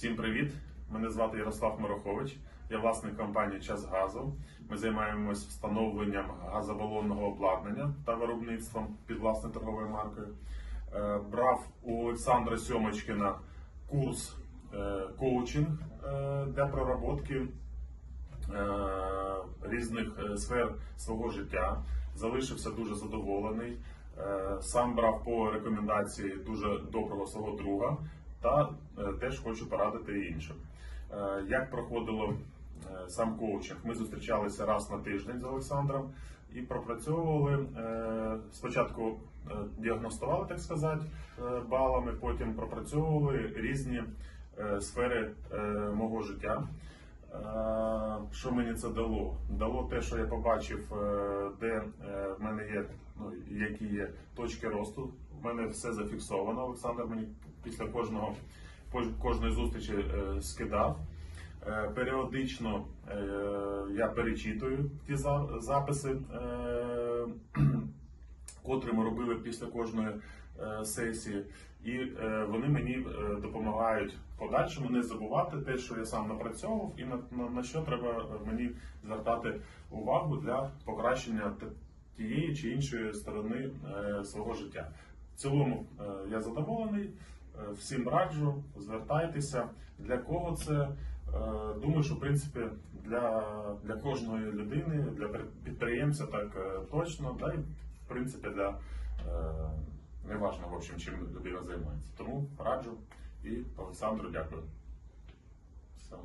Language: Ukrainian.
Всім привіт! Мене звати Ярослав Морохович. Я власник компанії Час газу. Ми займаємось встановленням газобалонного обладнання та виробництвом під власною торговою маркою. Е, Брав у Олександра Сьомочкіна курс е, коучинг е, для проработки різних сфер свого життя. Залишився дуже задоволений. Сам брав по рекомендації дуже доброго свого друга та е, теж хочу порадити іншим. Е, Як проходило е, сам коучинг? Ми зустрічалися раз на тиждень з Олександром і пропрацьовували спочатку діагностували, так сказати, балами, потім пропрацьовували різні сфери мого життя. Що мені це дало? Дало те, що я побачив, де в мене є, ну, які є точки росту. У мене все зафіксовано. Олександр мені після кожного кожної зустрічі е, скидав. Е, Періодично е, я перечитую ті за- записи, котрі ми робили після кожної сесії, і вони мені допомагають подальшому не забувати те, що я сам напрацьовував, і на, на, на що треба мені звертати увагу для покращення тієї чи іншої сторони свого життя. Цілому е, я задоволений. Е, Всім раджу, звертайтеся. Для кого це? Е, Думаю, що в принципі для, для кожної людини, для підприємця так точно, да, і в принципі для неважно, в чим людина займається. Тому раджу і Олександру дякую. Все.